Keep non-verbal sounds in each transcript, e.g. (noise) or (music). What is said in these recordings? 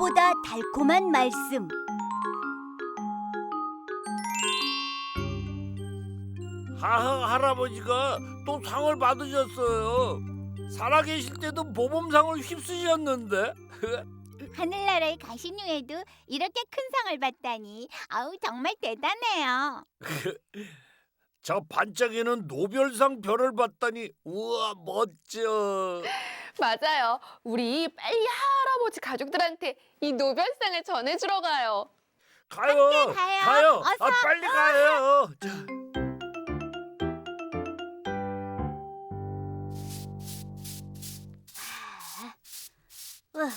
우유보다 달콤한 말씀. 하하 할아버지가 또 상을 받으셨어요. 살아계실 때도 모범상을 휩쓰셨는데. (laughs) 하늘나라에 가신 후에도 이렇게 큰 상을 받다니 아우 정말 대단해요. (laughs) 저 반짝이는 노별상 별을 받다니 우와 멋져. (laughs) 맞아요. 우리 빨리 할아버지 가족들한테 이 노별상을 전해주러 가요. 가요. 가요. 가요. 어서. 아 빨리 가요. 자. 으,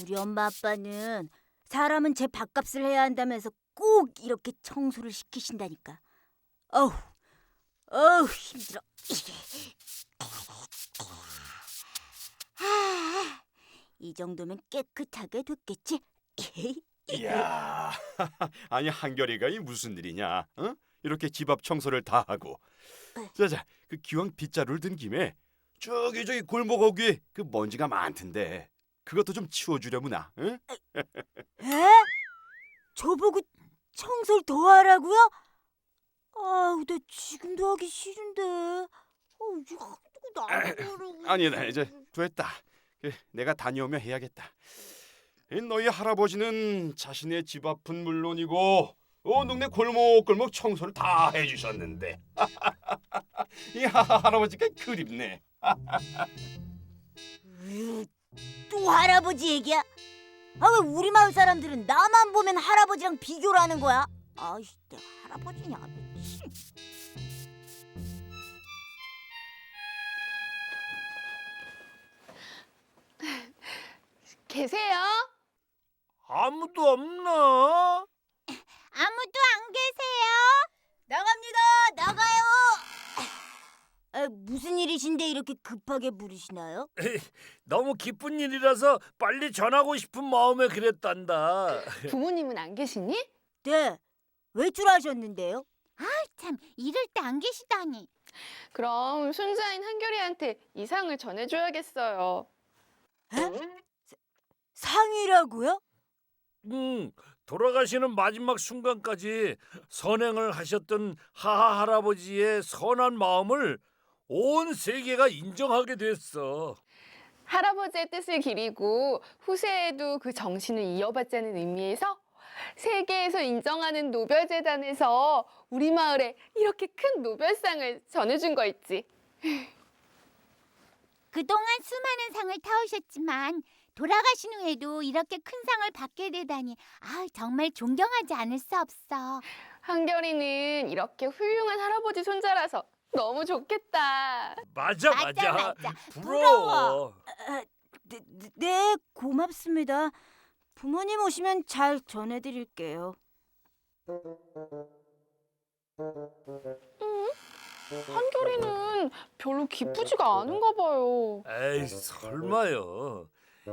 우리 엄마 아빠는 사람은 제 밥값을 해야 한다면서 꼭 이렇게 청소를 시키신다니까. 어우, 어우 힘들어. (laughs) 아, 이 정도면 깨끗하게 됐겠지? (laughs) 이야, (laughs) 아니 한결이가 이 무슨 일이냐? 어? 이렇게 집 앞 청소를 다 하고. 자자, 그 기왕 빗자루를 든 김에 저기 저기 골목 어귀에 그 먼지가 많던데 그것도 좀 치워주려무나. 응? 에? 저보고 청소를 더 하라고요? 아우, 나 지금도 하기 싫은데. 어우, 이거 나를 아니다, 이제 됐다. 그, 내가 다녀오면 해야겠다. 이 너희 할아버지는 자신의 집 앞은 물론이고 온 동네 골목골목 청소를 다 해주셨는데 (laughs) 이 하- 할아버지가 그립네. 으, 또 할아버지 얘기야? 아 왜 우리 마을 사람들은 나만 보면 할아버지랑 비교를 하는 거야? 아이씨 내가 할아버지냐 계세요? 아무도 없나? 아무도 안 계세요? 나갑니다 나가요 아, 무슨 일이신데 이렇게 급하게 부르시나요? (laughs) 너무 기쁜 일이라서 빨리 전하고 싶은 마음에 그랬단다. (laughs) 부모님은 안 계시니? 네 외출하셨는데요? 참 이럴 때 안 계시다니. 그럼 손자인 한결이한테 이 상을 전해줘야겠어요. 상이라고요? 음, 돌아가시는 마지막 순간까지 선행을 하셨던 하하 할아버지의 선한 마음을 온 세계가 인정하게 됐어. 할아버지의 뜻을 기리고 후세에도 그 정신을 이어받자는 의미에서 세계에서 인정하는 노별재단에서 우리 마을에 이렇게 큰 노별상을 전해준 거 있지. 그동안 수많은 상을 타오셨지만 돌아가신 후에도 이렇게 큰 상을 받게 되다니 아 정말 존경하지 않을 수 없어. 한결이는 이렇게 훌륭한 할아버지 손자라서 너무 좋겠다. 맞아, 맞아, 맞아. 맞아. 부러워. 아, 네, 네, 네 고맙습니다 부모님 오시면 잘 전해드릴게요 한결이는 별로 기쁘지가 않은가 봐요. 에이, 설마요.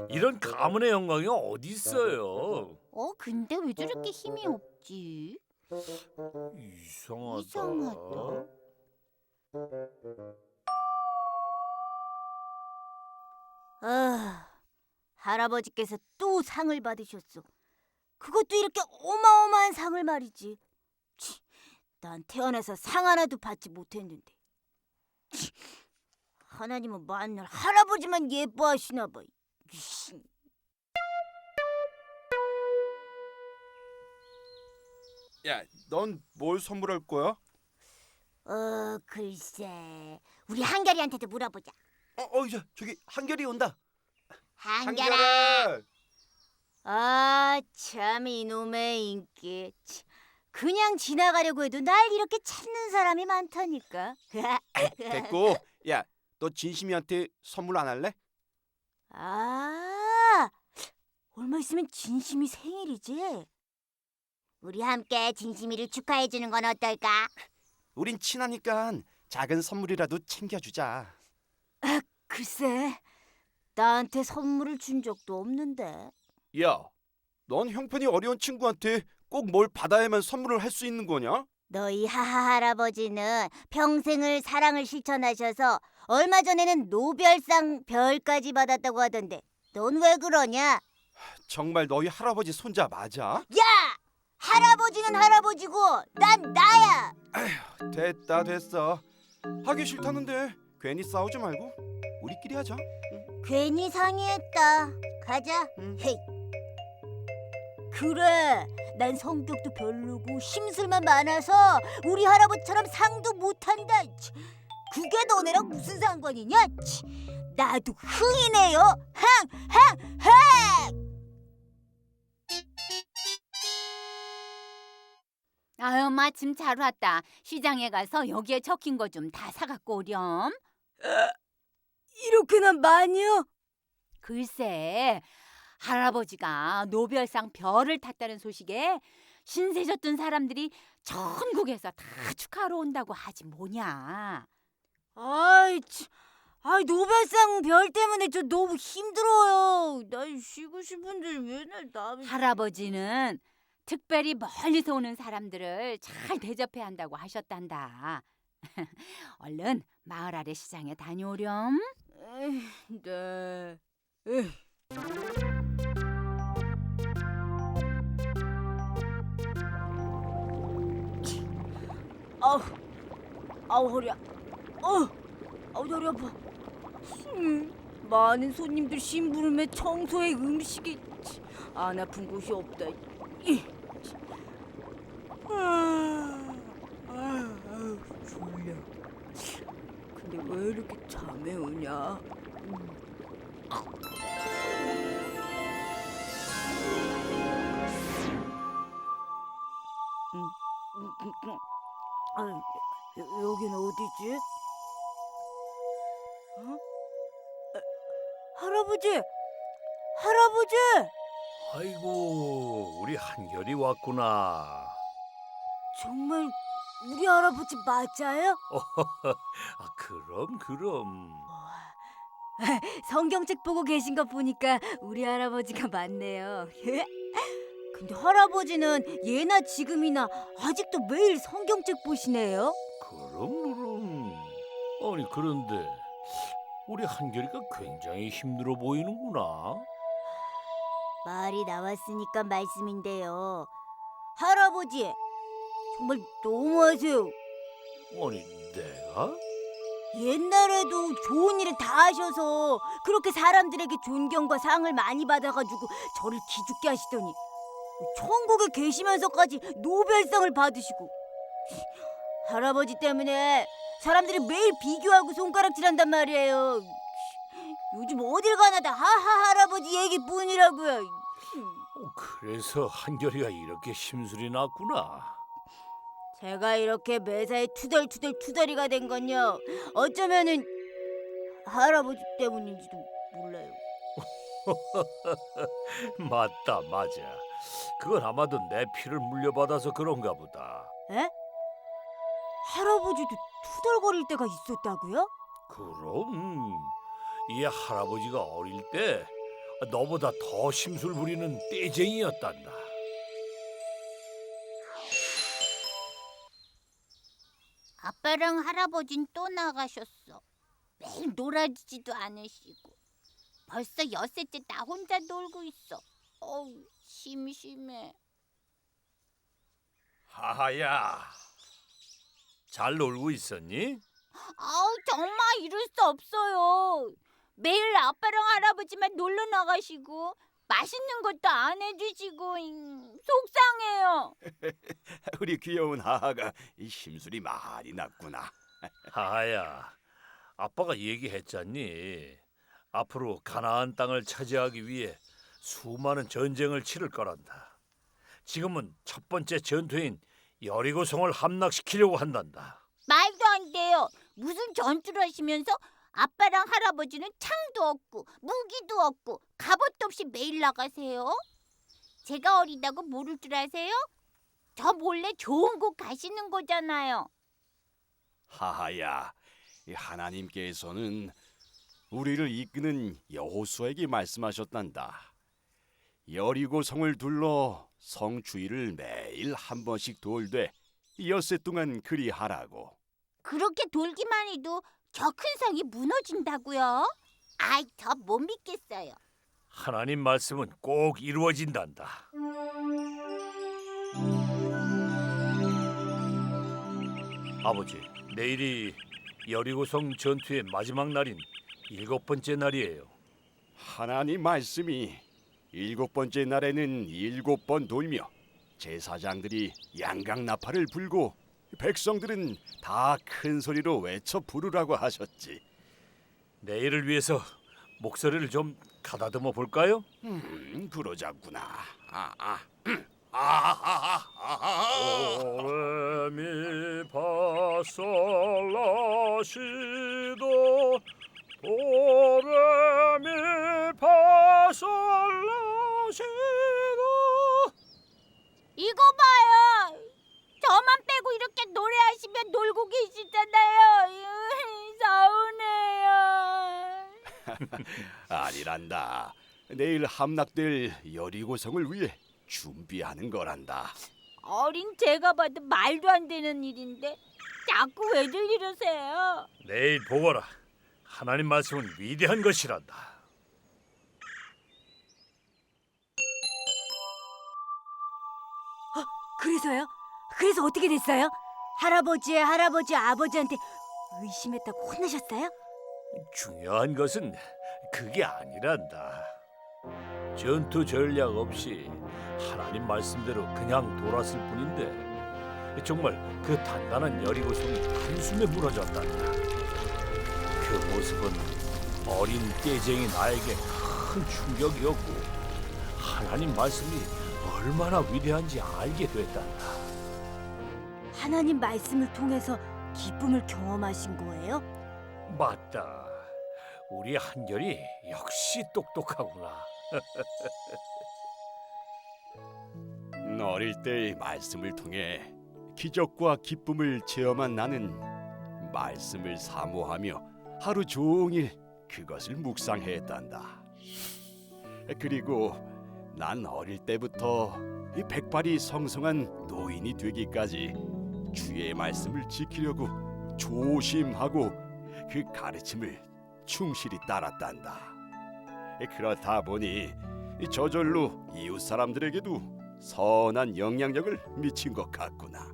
이런 가문의 영광이 어디 있어요? 어 근데 왜 저렇게 힘이 없지? 이상하다. 이상하다. 아, 할아버지께서 또 상을 받으셨어. 그것도 이렇게 어마어마한 상을 말이지. 치, 난 태어나서 상 하나도 받지 못했는데. 치, 하나님은 만날 할아버지만 예뻐하시나 봐. 이씨. 야, 넌 뭘 선물할 거야? 어, 글쎄. 우리 한결이한테도 물어보자. 어, 어, 저, 저기 한결이 온다. 한결아. 아, 참 이놈의 인기. 치, 그냥 지나가려고 해도 날 이렇게 찾는 사람이 많다니까. (laughs) 됐고, 야, 너 진심이한테 선물 안 할래? 아, 얼마 있으면 진심이 생일이지? 우리 함께 진심이를 축하해 주는 건 어떨까? 우린 친하니까 작은 선물이라도 챙겨주자. 글쎄, 나한테 선물을 준 적도 없는데. 야, 넌 형편이 어려운 친구한테 꼭 뭘 받아야만 선물을 할 수 있는 거냐? 너희 하하 할아버지는 평생을 사랑을 실천하셔서 얼마 전에는 노별상 별까지 받았다고 하던데 넌 왜 그러냐? 정말 너희 할아버지 손자 맞아? 야! 할아버지는 할아버지고 난 나야. 됐다 됐어. 하기 싫다는데 괜히 싸우지 말고 우리끼리 하자. 괜히 상의했다. 가자. 헤이. 그래. 난 성격도 별로고 심술만 많아서 우리 할아버지처럼 상도 못한다. 치. 그게 너네랑 무슨 상관이냐? 치. 나도 흥이네요. 흥, 흥, 흥. 아유 마침 잘 왔다. 시장에 가서 여기에 적힌 거 좀 다 사갖고 오렴. 이렇게나 많이요? 글쎄 할아버지가 노벨상 별을 탔다는 소식에 신세 졌던 사람들이 전국에서 다 축하하러 온다고 하지 뭐냐. 아이, 참. 아이 노벨상 별 때문에 저 너무 힘들어요. 난 쉬고 싶은데 맨날 나. 할아버지는 특별히 멀리서 오는 사람들을 잘 대접해야 한다고 하셨단다. (laughs) 얼른 마을 아래 시장에 다녀오렴. 네. 에이. 아우, 아우 허리야. 어, 아우 허리 아파. 음, 많은 손님들 심부름에 청소에 음식에 치, 안 아픈 곳이 없다. 이, 치. 아, 아, 아우, 졸려. 근데 왜 이렇게 잠이 오냐? 아, 여- 여긴 어디지? 어? 에, 할아버지! 할아버지! 아이고 우리 한결이 왔구나. 정말 우리 할아버지 맞아요? (laughs) 아 그럼 그럼. (laughs) 성경책 보고 계신 거 보니까 우리 할아버지가 맞네요. (laughs) 근데 할아버지는 예나 지금이나 아직도 매일 성경책 보시네요. 그럼 그럼. 아니 그런데 우리 한결이가 굉장히 힘들어 보이는구나. 말이 나왔으니까 말씀인데요. 할아버지, 정말 너무하세요. 아니 내가? 옛날에도 좋은 일을 다 하셔서 그렇게 사람들에게 존경과 상을 많이 받아가지고 저를 기죽게 하시더니 천국에 계시면서까지 노벨상을 받으시고 할아버지 때문에 사람들이 매일 비교하고 손가락질한단 말이에요. 요즘 어딜 가나 다 하하 할아버지 얘기뿐이라고요. 어, 그래서 한결이가 이렇게 심술이 났구나. 제가 이렇게 매사에 투덜투덜 투덜이가 된 건요. 어쩌면은 할아버지 때문인지도 몰라요. (laughs) 맞다 맞아. 그건 아마도 내 피를 물려받아서 그런가 보다. 에? 할아버지도 투덜거릴 때가 있었다고요? 그럼 이 할아버지가 어릴 때 너보다 더 심술 부리는 떼쟁이였단다. 아빠랑 할아버진 또 나가셨어. 매일 놀아주지도 않으시고. 벌써 엿새째 나 혼자 놀고 있어. 어우, 심심해. 하하야, 잘 놀고 있었니? 아우, 정말 이럴 수 없어요. 매일 아빠랑 할아버지만 놀러 나가시고 맛있는 것도 안 해주시고 음, 속상해요. (laughs) 우리 귀여운 하하가 이 심술이 많이 났구나. (laughs) 하하야, 아빠가 얘기했잖니. 앞으로 가나안 땅을 차지하기 위해 수많은 전쟁을 치를 거란다. 지금은 첫 번째 전투인 여리고성을 함락시키려고 한단다. 말도 안 돼요. 무슨 전투를 하시면서 아빠랑 할아버지는 창도 없고 무기도 없고 갑옷도 없이 매일 나가세요? 제가 어리다고 모를 줄 아세요? 저 몰래 좋은 곳 가시는 거잖아요. 하하야, 이 하나님께서는 우리를 이끄는 여호수아에게 말씀하셨단다. 여리고 성을 둘러 성 주위를 매일 한 번씩 돌되 엿새 동안 그리하라고. 그렇게 돌기만 해도 저 큰 성이 무너진다고요? 아이, 저 못 믿겠어요. 하나님 말씀은 꼭 이루어진단다. 아버지, 내일이 여리고성 전투의 마지막 날인 일곱 번째 날이에요. 하나님 말씀이 일곱 번째 날에는 일곱 번 돌며 제사장들이 양각 나팔을 불고 백성들은 다 큰 소리로 외쳐 부르라고 하셨지. 내일을 위해서 목소리를 좀 가다듬어 볼까요? 음, 그러자꾸나. 아, 아. 음. 도레미파솔라시도 도레미파솔라시도 이거 봐요. 저만 빼고 이렇게 노래하시면 놀고 계시잖아요. 서운해요. (laughs) 아니란다. 내일 함락될 여리고성을 위해 준비하는 거란다. 어린 제가 봐도 말도 안 되는 일인데 자꾸 왜들 이러세요? 내일 보거라. 하나님 말씀은 위대한 것이란다. 그래서요? 그래서 어떻게 됐어요? 할아버지의 할아버지 아버지한테 의심했다고 혼나셨어요? 중요한 것은 그게 아니란다. 전투 전략 없이 하나님 말씀대로 그냥 돌았을 뿐인데 정말 그 단단한 여리고성이 한숨에 무너졌단다. 그 모습은 어린 떼쟁이 나에게 큰 충격이었고 하나님 말씀이 얼마나 위대한지 알게 됐단다. 하나님 말씀을 통해서 기쁨을 경험하신 거예요? 맞다. 우리 한결이 역시 똑똑하구나. (laughs) 어릴 때의 말씀을 통해 기적과 기쁨을 체험한 나는 말씀을 사모하며 하루 종일 그것을 묵상했단다. 그리고 난 어릴 때부터 이 백발이 성성한 노인이 되기까지 주의 말씀을 지키려고 조심하고 그 가르침을 충실히 따랐단다. 그렇다 보니 저절로 이웃 사람들에게도 선한 영향력을 미친 것 같구나.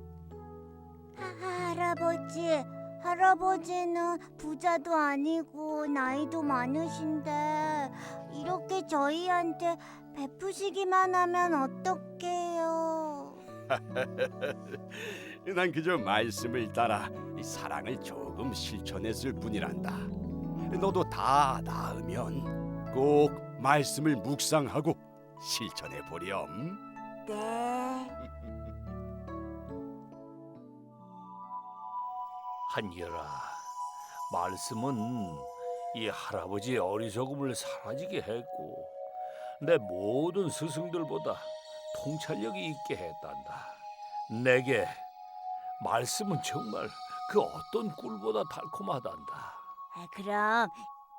할아버지, 할아버지는 부자도 아니고 나이도 많으신데 이렇게 저희한테 베푸시기만 하면 어떡해요? (laughs) 난 그저 말씀을 따라 이 사랑을 조금 실천했을 뿐이란다. 너도 다 나으면 꼭 말씀을 묵상하고 실천해 보렴. 네. 한결아, 말씀은 이 할아버지의 어리석음을 사라지게 했고 내 모든 스승들보다 통찰력이 있게 했단다. 내게 말씀은 정말 그 어떤 꿀보다 달콤하단다. 아, 그럼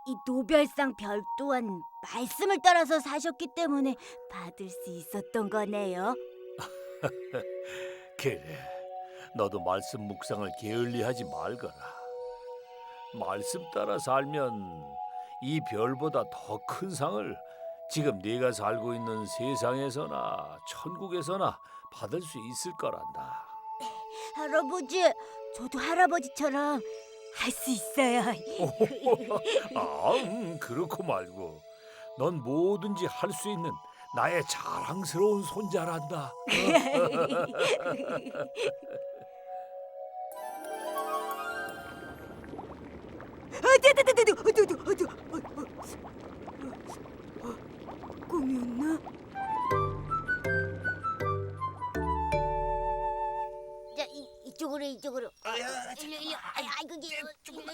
이 노별상 별 또한 말씀을 따라서 사셨기 때문에 받을 수 있었던 거네요. (laughs) 그래, 너도 말씀 묵상을 게을리하지 말거라. 말씀 따라 살면 이 별보다 더 큰 상을 지금 네가 살고 있는 세상에서나 천국에서나 받을 수 있을 거란다. 할아버지, 저도 할아버지처럼 할 수 있어요. (laughs) 아, 음, 그렇고 말고 넌 뭐든지 할 수 있는 나의 자랑스러운 손자란다. (laughs) (laughs)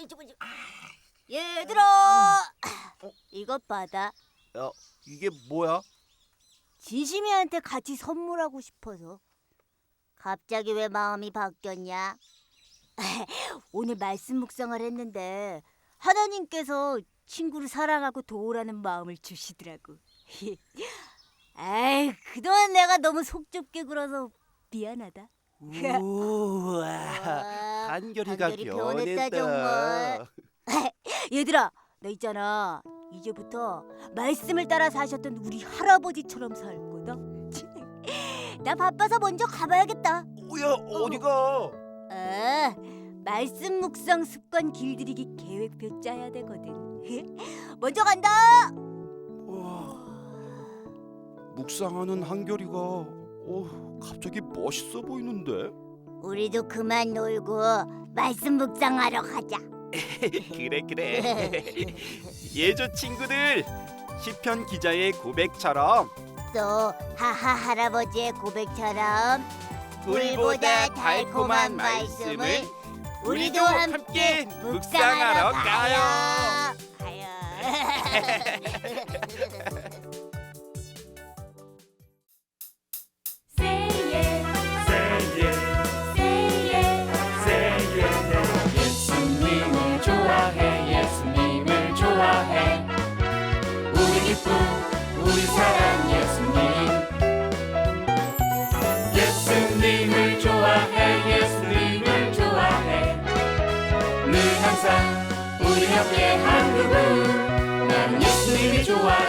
일로 이쪽으로. 얘들아, 이것 받아. 야, 이게 뭐야? 진심이한테 같이 선물하고 싶어서. 갑자기 왜 마음이 바뀌었냐? (laughs) 오늘 말씀 묵상을 했는데 하나님께서 친구를 사랑하고 도우라는 마음을 주시더라고. (laughs) 에이, 그동안 내가 너무 속 좁게 굴어서 미안하다. 우와, 와, 한결이가 한결이 변했다, 변했다. 정말. (laughs) 얘들아, 너 있잖아. 이제부터 말씀을 따라 사셨던 우리 할아버지처럼 살 거다. (laughs) 나 바빠서 먼저 가봐야겠다. 뭐야 어디가? 아, 말씀 묵상 습관 길들이기 계획표 짜야 되거든. (laughs) 먼저 간다. 와, 묵상하는 한결이가 어, 갑자기 멋있어 보이는데. 우리도 그만 놀고 말씀 묵상하러 가자. (laughs) 그래 그래. (laughs) 예조 친구들 시편 기자의 고백처럼 또 하하 할아버지의 고백처럼 꿀보다 달콤한 말씀을 우리도 함께 묵상하러 가요. 가요. (laughs) 항상 우리 옆에 한 그분. 나는 예수님이 좋아요